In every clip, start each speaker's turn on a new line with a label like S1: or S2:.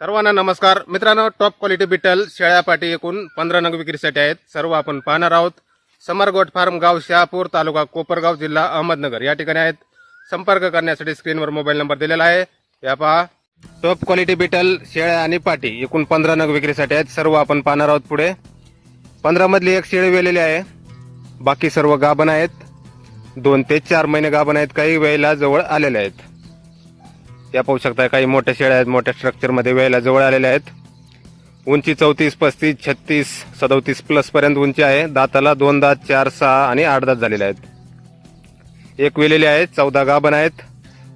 S1: सर्वांना नमस्कार. मित्रांनो टॉप क्वालिटी बिटल शेळ्या पाटी एकूण पंधरा नग विक्रीसाठी आहेत. सर्व आपण पाहणार आहोत. समरगोट फार्म गाव शहापूर तालुका कोपरगाव जिल्हा अहमदनगर. या ठिकाणी आहेत. संपर्क करण्यासाठी स्क्रीनवर मोबाईल नंबर दिलेला आहे. या पहा. टॉप क्वालिटी बिटल शेळ्या आणि पाटी एकूण पंधरा नग विक्रीसाठी आहेत. सर्व आपण पाहणार आहोत पुढे. पंधरामधली एक शेळी वेलेली आहे. बाकी सर्व गाभण आहेत. दोन ते चार महिने गाभण आहेत. काही वेळेला जवळ आलेले आहेत. या पाहू शकता काही मोठ्या शेळ्या आहेत मोठ्या स्ट्रक्चरमध्ये वेळेला जवळ आलेल्या आहेत. उंची चौतीस पस्तीस छत्तीस सदोतीस प्लस पर्यंत उंची आहे. दाताला दोन दात चार सहा आणि आठ दात झालेले आहेत. एक वेलेले आहेत चौदा गाभण आहेत.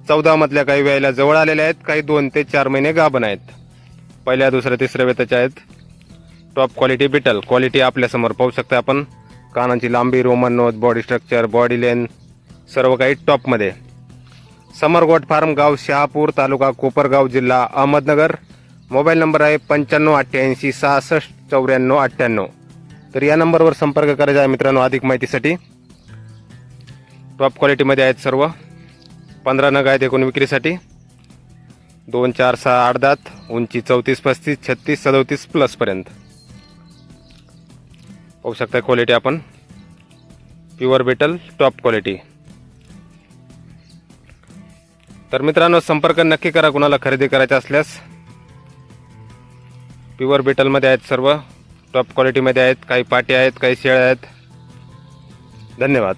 S1: चौदा मधल्या काही वेळेला जवळ आलेल्या आहेत. काही दोन ते चार महिने गाभण आहेत. पहिल्या दुसऱ्या तिसऱ्या वेताच्या आहेत. टॉप क्वालिटी बिटल क्वालिटी आपल्यासमोर पाहू शकता आपण. कानांची लांबी roman nose body structure body लेन सर्व काही टॉपमध्ये समरगोट फार्म गाव शहापूर तालुका कोपरगाव जिल्हा अहमदनगर. मोबाईल नंबर आहे पंच्याण्णव अठ्ठ्याऐंशी सहासष्ट चौऱ्याण्णव अठ्ठ्याण्णव. तर या नंबरवर संपर्क करायचा आहे मित्रांनो अधिक माहितीसाठी. टॉप क्वालिटीमध्ये आहेत सर्व. पंधरा नग आहेत एकूण विक्रीसाठी. दोन चार सहा आठ दात. उंची चौतीस पस्तीस छत्तीस सदोतीस प्लसपर्यंत पाहू शकता क्वालिटी आपण. प्युअर बेटल टॉप क्वालिटी तर मित्रांनो संपर्क नक्की करा कुणाला खरेदी करायचा असल्यास. प्युअर बिटलमध्ये आहेत सर्व. टॉप क्वालिटीमध्ये आहेत. काही पाटी आहेत काही शेळ्या आहेत. धन्यवाद.